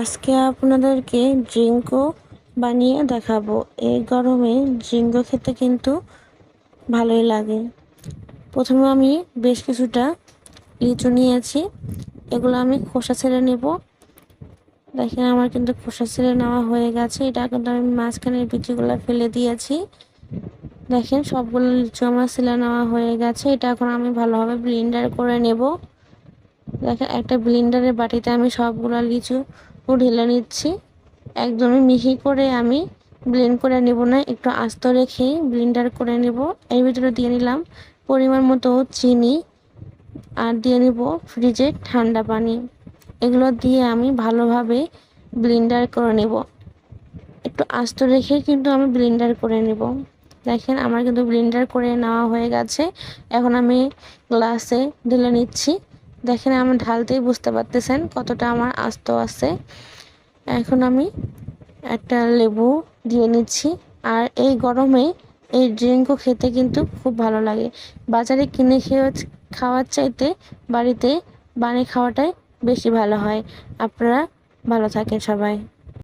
আজকে আপনাদেরকে ড্রিঙ্কও বানিয়ে দেখাবো। এই গরমে ড্রিঙ্কও খেতে কিন্তু ভালোই লাগে। প্রথমে আমি বেশ কিছুটা লিচু নিয়েছি। এগুলো আমি খোসা ছেড়ে নেব। দেখেন আমার কিন্তু খোসা ছেড়ে নেওয়া হয়ে গেছে। এটা কিন্তু আমি মাঝখানের বিচিগুলো ফেলে দিয়েছি। দেখেন সবগুলো লিচু আমার ছেলে নেওয়া হয়ে গেছে। এটা এখন আমি ভালোভাবে ব্লিন্ডার করে নেব। দেখেন একটা ব্লিন্ডারের বাটিতে আমি সবগুলো লিচু ঢেলে নিচ্ছি। একদমই মিহি করে আমি ব্লেন্ড করে নেব না, একটু আস্ত রেখেই ব্লেন্ডার করে নেব। এর ভিতরে দিয়ে নিলাম পরিমাণ মতো চিনি আর দিয়ে নেব ফ্রিজে ঠান্ডা পানি। এগুলো দিয়ে আমি ভালোভাবে ব্লেন্ডার করে নেব। একটু আস্ত রেখে কিন্তু আমি ব্লেন্ডার করে নেব। দেখেন আমার কিন্তু ব্লেন্ডার করে নেওয়া হয়ে গেছে। এখন আমি গ্লাসে ঢেলে নিচ্ছি। দেখেন, আমার ঢালতেই বুঝতে পারতেছেন কতটা আমার আস্ত আছে। এখন আমি একটা লেবু দিয়ে নিচ্ছি। আর এই গরমে এই ড্রিঙ্কও খেতে কিন্তু খুব ভালো লাগে। বাজারে কিনে খেয়ে খাওয়ার চাইতে বাড়িতে বানিয়ে খাওয়াটাই বেশি ভালো হয়। আপনারা ভালো থাকেন সবাই।